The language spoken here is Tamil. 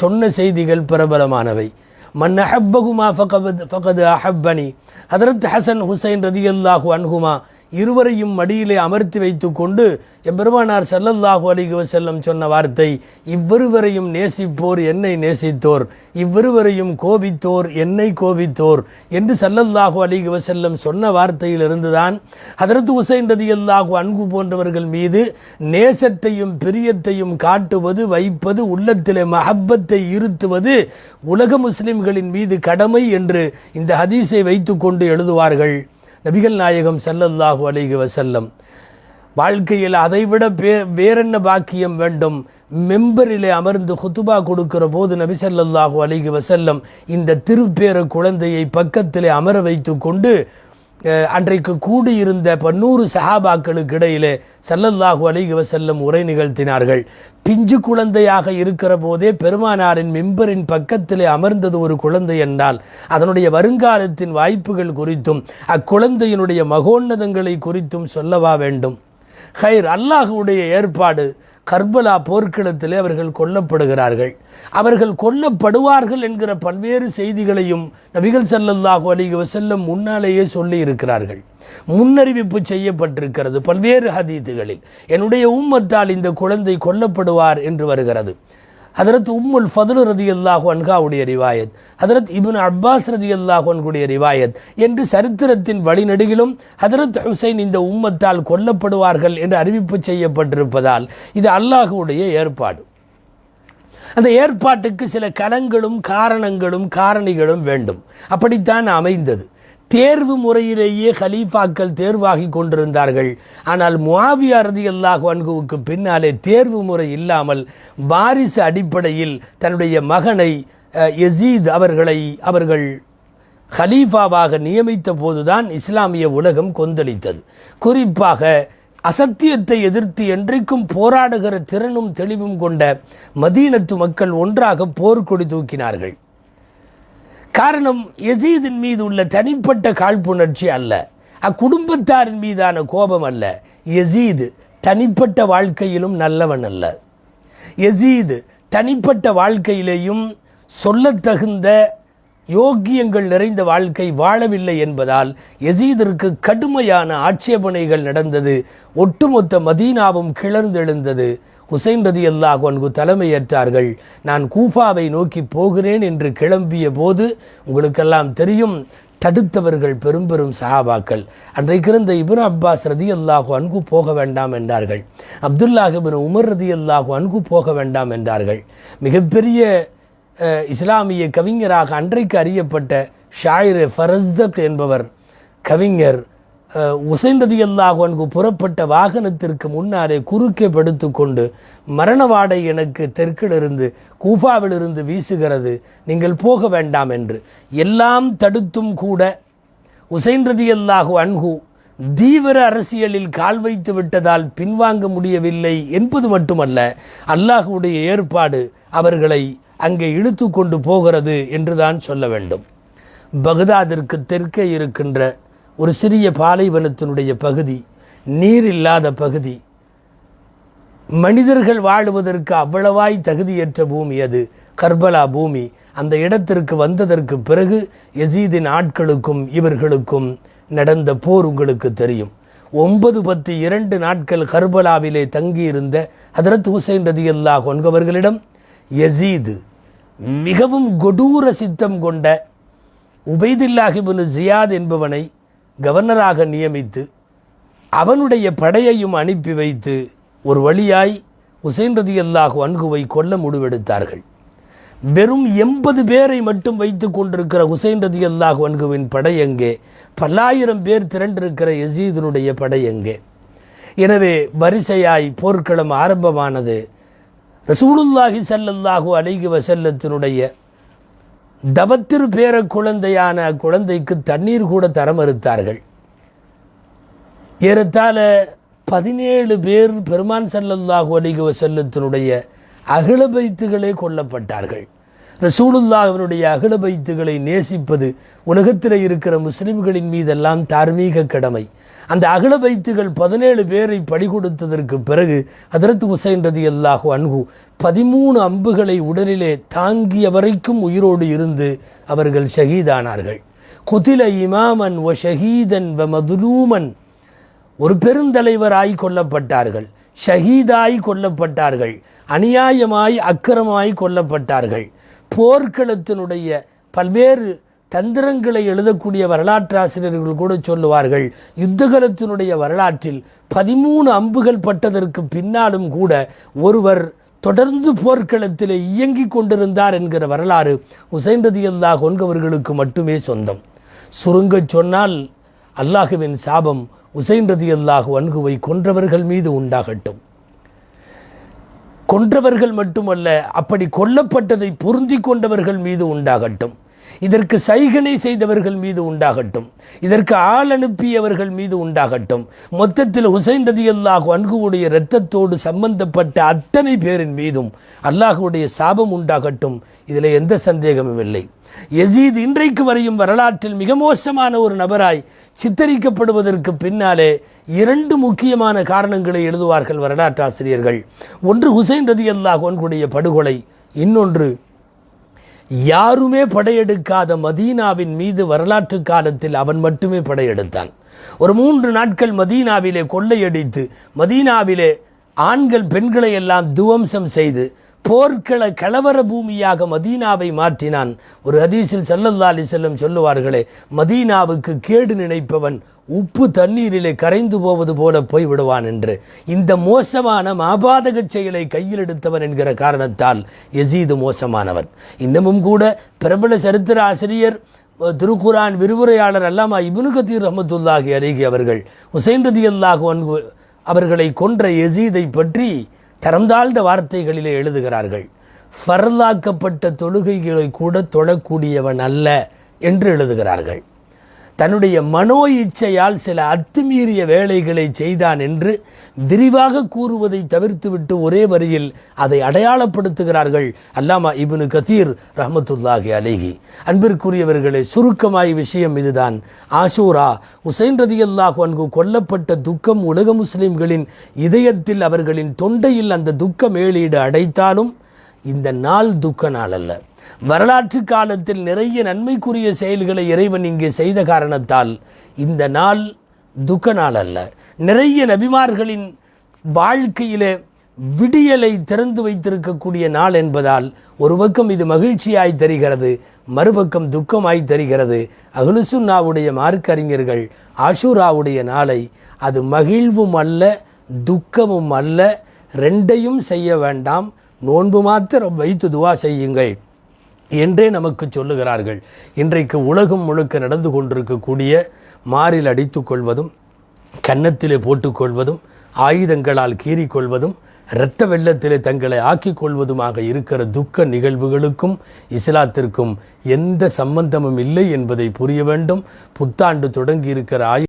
சொன்ன செய்திகள் பிரபலமானவை. மன் அஹப்பகுமா ஃபகத் ஃபகது அஹப்பனி ஹதரத் ஹசன் ஹுசைன் ரதியல்லாஹு அன்ஹுமா இருவரையும் மடியிலே அமர்த்தி வைத்துக்கொண்டு எம்பெருமானார் செல்லல்லாஹு அலிகுவ செல்லம் சொன்ன வார்த்தை இவ்விருவரையும் நேசிப்போர் என்னை நேசித்தோர் இவ்விருவரையும் கோபித்தோர் என்னை கோபித்தோர் என்று செல்லல்லாஹு அலிகுவ செல்லம் சொன்ன வார்த்தையிலிருந்துதான் ஹதரத் ஹுசைன் ரதியல்லாஹு அன்பு போன்றவர்கள் மீது நேசத்தையும் பிரியத்தையும் காட்டுவது வைப்பது உள்ளத்திலே மஹப்பத்தை இருத்துவது உலக முஸ்லிம்களின் மீது கடமை என்று இந்த ஹதீஸை வைத்துக்கொண்டு எழுதுவார்கள். நபிகள் நாயகம் செல்லல்லாஹு அலிக வசல்லம் வாழ்க்கையில் அதைவிட பே வேறென்ன பாக்கியம் வேண்டும்? மெம்பரிலே அமர்ந்து குத்துபா கொடுக்கிற போது நபி ஸல்லல்லாஹு அலைஹி வஸல்லம் இந்த திருப்பேர குழந்தையை பக்கத்திலே அமர வைத்து கொண்டு அன்றைக்கு கூடியிருந்த பன்னூறு சஹாபாக்களுக்கு இடையிலே சல்லல்லாஹு அலைஹி வசல்லம் உரை நிகழ்த்தினார்கள். பிஞ்சு குழந்தையாக இருக்கிற போதே பெருமானாரின் மிம்பரின் பக்கத்திலே அமர்ந்தது ஒரு குழந்தை என்றால் அதனுடைய வருங்காலத்தின் வாய்ப்புகள் குறித்தும் அக்குழந்தையினுடைய மகோன்னதங்களை குறித்தும் சொல்லவா வேண்டும்? ஹைர் அல்லாஹுடைய ஏற்பாடு கர்பலா போர்க்களத்திலே அவர்கள் கொல்லப்படுகிறார்கள். அவர்கள் கொல்லப்படுவார்கள் என்கிற பல்வேறு செய்திகளையும் நபிகள் சல்லல்லாஹு அலிக வசல்லம் முன்னாலேயே சொல்லி இருக்கிறார்கள் முன்னறிவிப்பு செய்யப்பட்டிருக்கிறது பல்வேறு ஹதீத்துகளில். என்னுடைய உம்மத்தால் இந்த குழந்தை கொல்லப்படுவார் என்று வருகிறது. ஹதரத் உம்முல் ஃபதுல் ரதி அல்லாஹு அன்காவுடைய ரிவாயத் ஹதரத் இபின் அப்பாஸ் ரதி அல்லாஹு அன்குடைய ரிவாயத் என்று சரித்திரத்தின் வழிநடுகிலும் ஹதரத் ஹுசைன் இந்த உம்மத்தால் கொல்லப்படுவார்கள் என்று அறிவிப்பு செய்யப்பட்டிருப்பதால் இது அல்லாஹுடைய ஏற்பாடு. அந்த ஏற்பாட்டுக்கு சில கலங்களும் காரணங்களும் காரணிகளும் வேண்டும். அப்படித்தான் அமைந்தது. தேர்வு முறையிலேயே கலீஃபாக்கள் தேர்வாகி கொண்டிருந்தார்கள். ஆனால் முஆவியா ரதியல்லாஹு அன்குவுக்கு பின்னாலே தேர்வு முறை இல்லாமல் வாரிசு அடிப்படையில் தன்னுடைய மகனை எசீத் யசீத் அவர்களை அவர்கள் ஹலீஃபாவாக நியமித்த போதுதான் இஸ்லாமிய உலகம் கொந்தளித்தது. குறிப்பாக அசத்தியத்தை எதிர்த்து என்றைக்கும் போராடுகிற திறனும் தெளிவும் கொண்ட மதீனத்து மக்கள் ஒன்றாக போர்க்கொடி தூக்கினார்கள். காரணம் யசீதின் மீது உள்ள தனிப்பட்ட காழ்ப்புணர்ச்சி அல்ல. அக்குடும்பத்தாரின் மீதான கோபம் அல்ல. எசீது தனிப்பட்ட வாழ்க்கையிலும் நல்லவன் அல்ல. எசீது தனிப்பட்ட வாழ்க்கையிலேயும் சொல்லத்தகுந்த யோக்கியங்கள் நிறைந்த வாழ்க்கை வாழவில்லை என்பதால் எசீதிற்கு கடுமையான ஆட்சேபனைகள் நடந்தது. ஒட்டுமொத்த மதீனாவும் கிளர்ந்தெழுந்தது. ஹுசைன் ரதி அல்லாஹ் அன்கு தலைமையேற்றார்கள். நான் கூஃபாவை நோக்கி போகிறேன் என்று கிளம்பிய போது உங்களுக்கெல்லாம் தெரியும் தடுத்தவர்கள் பெரும் பெரும் சஹாபாக்கள். அன்றைக்கிருந்த இபின் அப்பாஸ் ரதி அல்லாஹு அன்கு போக வேண்டாம் என்றார்கள். அப்துல்லாஹிபின் உமர் ரதி அல்லாஹு அன்கு போக வேண்டாம் என்றார்கள். மிகப்பெரிய இஸ்லாமிய கவிஞராக அன்றைக்கு அறியப்பட்ட ஷாயிர் ஃபரஸ்தக் என்பவர் கவிஞர் உசைந்தது உசைன் ரதி அல்லாஹு அன்கு புறப்பட்ட வாகனத்திற்கு முன்னாலே குறுக்கே படுத்துக்கொண்டு மரண வாடை எனக்கு தெற்கிலிருந்து கூஃபாவிலிருந்து வீசுகிறது. நீங்கள் போக வேண்டாம் என்று. எல்லாம் தடுத்தும் கூட உசைன் ரதி அல்லாஹு தீவிர அரசியலில் கால் வைத்து விட்டதால் பின்வாங்க முடியவில்லை என்பது மட்டுமல்ல அல்லாஹுடைய ஏற்பாடு அவர்களை அங்கே இழுத்து கொண்டு போகிறது என்றுதான் சொல்ல வேண்டும். பகதாதிற்கு தெற்கே இருக்கின்ற ஒரு சிறிய பாலைவனத்தினுடைய பகுதி நீர் இல்லாத பகுதி. மனிதர்கள் வாழுவதற்கு அவ்வளவாய் தகுதியற்ற பூமி அது கர்பலா பூமி. அந்த இடத்திற்கு வந்ததற்கு பிறகு எசீதின் ஆட்களுக்கும் இவர்களுக்கும் நடந்த போர் உங்களுக்கு தெரியும். ஒன்பது பத்து இரண்டு நாட்கள் கர்பலாவிலே தங்கியிருந்த ஹதரத் ஹுசைன் ரதி அல்லாஹ் கொன்கவர்களிடம் எசீது மிகவும் கொடூர சித்தம் கொண்ட உபைதில்லாஹிபுனு ஜியாத் என்பவனை கவர்னராக நியமித்து அவனுடைய படையையும் அனுப்பி வைத்து ஒரு வழியாய் உசைன் ரதி அல்லாஹு அன்குவை கொல்ல முடிவெடுத்தார்கள். வெறும் எண்பது பேரை மட்டும் வைத்து கொண்டிருக்கிற ஹுசைன் ரதி அல்லாஹு அன்குவின் படை எங்கே? பல்லாயிரம் பேர் திரண்டிருக்கிற யசீதனுடைய படை எங்கே? எனவே வரிசையாய் போர்க்களம் ஆரம்பமானது. ரசூலுல்லாஹி சல்லல்லாஹு அலைஹி வசல்லத்தினுடைய தவத்திரு பேர குழந்தையான குழந்தைக்கு தண்ணீர் கூட தர மறுத்தார்கள். ஏறத்தாழ பதினேழு பேர் பெருமான் ஸல்லல்லாஹு அலைஹி வஸல்லத்தினுடைய அகிலபைத்துகளே கொல்லப்பட்டார்கள். ரசூலுல்லா அவனுடைய அகில பைத்துகளை நேசிப்பது உலகத்தில் இருக்கிற முஸ்லிம்களின் மீதெல்லாம் தார்மீக கடமை. அந்த அகல பைத்துகள் பதினேழு பேரை பழி கொடுத்ததற்கு பிறகு ஹதரத் ஹுசைன் ரதி அல்லாஹு அன்கு பதிமூணு அம்புகளை உடலிலே தாங்கிய வரைக்கும் உயிரோடு இருந்து அவர்கள் ஷஹீதானார்கள். குதில இமாமன் வ ஷஹீதன் வ மதுலூமன். ஒரு பெருந்தலைவராய் கொல்லப்பட்டார்கள். ஷஹீதாய் கொல்லப்பட்டார்கள். அநியாயமாய் அக்கிரமாய் கொல்லப்பட்டார்கள். போர்க்களத்தினுடைய பல்வேறு தந்திரங்களை எழுதக்கூடிய வரலாற்றாசிரியர்கள் கூட சொல்லுவார்கள். யுத்தகலத்தினுடைய வரலாற்றில் பதிமூணு அம்புகள் பட்டதற்கு பின்னாலும் கூட ஒருவர் தொடர்ந்து போர்க்களத்தில் இயங்கிக் கொண்டிருந்தார் என்கிற வரலாறு உசைன் ரதி அல்லாஹ் கொன்கவர்களுக்கு மட்டுமே சொந்தம். சுருங்கச் சொன்னால் அல்லாஹுவின் சாபம் உசைன் ரதி அல்லாஹ் அன்குவை கொன்றவர்கள் மீது உண்டாகட்டும். கொன்றவர்கள் மட்டுமல்ல அப்படி கொல்லப்பட்டதை பொருந்தி கொண்டவர்கள் மீது உண்டாகட்டும். இதற்கு சைகனை செய்தவர்கள் மீது உண்டாகட்டும். இதற்கு ஆள் அனுப்பியவர்கள் மீது உண்டாகட்டும். மொத்தத்தில் ஹுசைன் ரதி அல்லாஹ் அன்குவுடைய இரத்தத்தோடு சம்பந்தப்பட்ட அத்தனை பேரின் மீதும் அல்லாஹுடைய சாபம் உண்டாகட்டும். இதில் எந்த சந்தேகமும் இல்லை. எசீத் இன்றைக்கு வரையும் வரலாற்றில் மிக மோசமான ஒரு நபராய் சித்தரிக்கப்படுவதற்கு பின்னாலே இரண்டு முக்கியமான காரணங்களை எழுதுவார்கள் வரலாற்றாசிரியர்கள். ஒன்று ஹுசைன் ரதி அல்லாஹ் அன்குடைய படுகொலை இன்னொன்று யாருமே படையெடுக்காத மதீனாவின் மீது வரலாற்று காலத்தில் அவன் மட்டுமே படையெடுத்தான். ஒரு மூன்று நாட்கள் மதீனாவிலே கொள்ளையடித்து மதீனாவிலே ஆண்கள் பெண்களை எல்லாம் துவம்சம் செய்து போர்க்கள கலவர பூமியாக மதீனாவை மாற்றினான். ஒரு ஹதீஸில் ஸல்லல்லாஹு அலைஹி செல்லம் சொல்லுவார்களே மதீனாவுக்கு கேடு நினைப்பவன் உப்பு தண்ணீரிலே கரைந்து போவது போல போய் விடுவான் என்று. இந்த மோசமான மாபாதக செயலை கையில் எடுத்தவன் என்கிற காரணத்தால் எசீது மோசமானவன். இன்னமும் கூட பிரபல சரித்திர ஆசிரியர் திருக்குரான் விரிவுரையாளர் அல்லாமா இபுனு கதீர் ரஹமத்துல்லாஹி அலிகி அவர்கள் ஹுசைன் ரதி அல்லாஹு அவர்களை கொன்ற எசீதை பற்றி தரந்தாழ்ந்த வார்த்தைகளிலே எழுதுகிறார்கள். ஃபர்லாக்கப்பட்ட தொழுகைகளை கூட தொழக்கூடியவன் அல்ல என்று எழுதுகிறார்கள். தன்னுடைய மனோ இச்சையால் சில அத்துமீறிய வேலைகளை செய்தான் என்று விரிவாக கூறுவதை தவிர்த்துவிட்டு ஒரே வரியில் அதை அடையாளப்படுத்துகிறார்கள் அல்லாமா இபுனு கதீர் ரஹமத்துல்லாஹி அலைஹி. அன்பிற்குரியவர்களே சுருக்கமாய் விஷயம் இதுதான். ஆஷூரா உசைன் ரதியல்லாஹு அன்கு கொல்லப்பட்ட துக்கம் உலக முஸ்லிம்களின் இதயத்தில் அவர்களின் தொண்டையில் அந்த துக்க மேலீடு அடைத்தாலும் இந்த நாள் துக்க நாள் அல்ல. வரலாற்று காலத்தில் நிறைய நன்மைக்குரிய செயல்களை இறைவன் இங்கே செய்த காரணத்தால் இந்த நாள் துக்க நாள் அல்ல. நிறைய நபிமார்களின் வாழ்க்கையிலே விடியலை திறந்து வைத்திருக்கக்கூடிய நாள் என்பதால் ஒரு பக்கம் இது மகிழ்ச்சியாய் தருகிறது மறுபக்கம் துக்கமாய் தருகிறது. அகலுசுன்னாவுடைய மார்க்கறிஞர்கள் ஆஷூராவுடைய நாளை அது மகிழ்வும் அல்ல துக்கமும் அல்ல ரெண்டையும் செய்ய வேண்டாம். நோன்பு மாத்திரம் வைத்து துவா செய்யுங்கள் என்றே நமக்கு சொல்லுகிறார்கள். இன்றைக்கு உலகம் முழுக்க நடந்து கொண்டிருக்கக்கூடிய மாறில் அடித்து கொள்வதும் கன்னத்திலே போட்டுக்கொள்வதும் ஆயுதங்களால் கீறிக்கொள்வதும் இரத்த வெள்ளத்திலே தங்களை ஆக்கிக் கொள்வதுமாக இருக்கிற துக்க நிகழ்வுகளுக்கும் இஸ்லாத்திற்கும் எந்த சம்பந்தமும் இல்லை என்பதை புரிய வேண்டும். புத்தாண்டு தொடங்கி இருக்கிற ஆயு